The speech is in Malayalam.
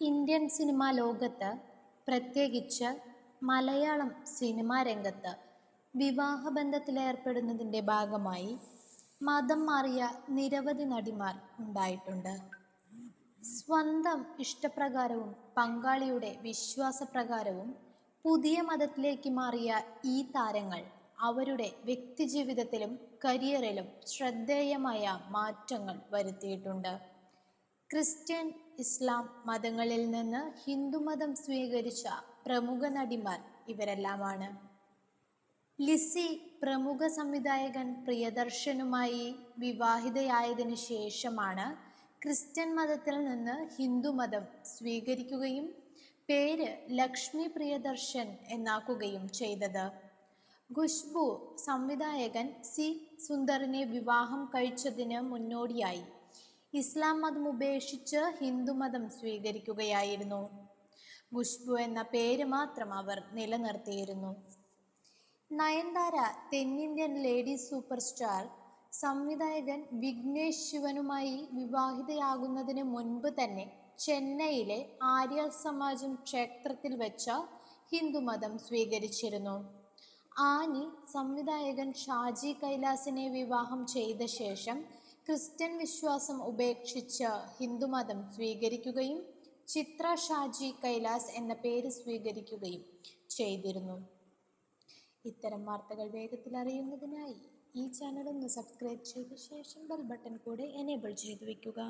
ഇന്ത്യൻ സിനിമാ ലോകത്ത് പ്രത്യേകിച്ച് മലയാളം സിനിമാ രംഗത്ത് വിവാഹബന്ധത്തിലേർപ്പെടുന്നതിന്റെ ഭാഗമായി മതം മാറിയ നിരവധി നടിമാർ ഉണ്ടായിട്ടുണ്ട്. സ്വന്തം ഇഷ്ടപ്രകാരവും പങ്കാളിയുടെ വിശ്വാസപ്രകാരവും പുതിയ മതത്തിലേക്ക് മാറിയ ഈ താരങ്ങൾ അവരുടെ വ്യക്തിജീവിതത്തിലും കരിയറിലും ശ്രദ്ധേയമായ മാറ്റങ്ങൾ വരുത്തിയിട്ടുണ്ട്. ക്രിസ്ത്യൻ ഇസ്ലാം മതങ്ങളിൽ നിന്ന് ഹിന്ദുമതം സ്വീകരിച്ച പ്രമുഖ നടിമാർ ഇവരെല്ലാമാണ്. ലിസി പ്രമുഖ സംവിധായകൻ പ്രിയദർശനുമായി വിവാഹിതയായതിനു ശേഷമാണ് ക്രിസ്ത്യൻ മതത്തിൽ നിന്ന് ഹിന്ദുമതം സ്വീകരിക്കുകയും പേര് ലക്ഷ്മി പ്രിയദർശൻ എന്നാക്കുകയും ചെയ്തത്. ഖുഷ്ബു സംവിധായകൻ സി സുന്ദറിനെ വിവാഹം കഴിച്ചതിന് മുന്നോടിയായി. ഇസ്ലാം മതം ഉപേക്ഷിച്ച് ഹിന്ദുമതം സ്വീകരിക്കുകയായിരുന്നു. ഖുഷ്ബു എന്ന പേര് മാത്രം അവർ നിലനിർത്തിയിരുന്നു. നയൻതാര തെന്നിന്ത്യൻ ലേഡി സൂപ്പർ സ്റ്റാർ സംവിധായകൻ വിഘ്നേഷ് ശിവനുമായി വിവാഹിതയാകുന്നതിന് മുൻപ് തന്നെ ചെന്നൈയിലെ ആര്യ സമാജം ക്ഷേത്രത്തിൽ വെച്ച ഹിന്ദുമതം സ്വീകരിച്ചിരുന്നു. ആനി സംവിധായകൻ ഷാജി കൈലാസിനെ വിവാഹം ചെയ്ത ശേഷം ക്രിസ്ത്യൻ വിശ്വാസം ഉപേക്ഷിച്ച് ഹിന്ദുമതം സ്വീകരിക്കുകയും ചിത്ര ഷാജി കൈലാസ് എന്ന പേര് സ്വീകരിക്കുകയും ചെയ്തിരുന്നു. ഇത്തരം വാർത്തകൾ വേഗത്തിൽ അറിയുന്നതിനായി ഈ ചാനൽ ഒന്ന് സബ്സ്ക്രൈബ് ചെയ്ത ശേഷം ബെൽ ബട്ടൺ കൂടെ എനേബിൾ ചെയ്തു വയ്ക്കുക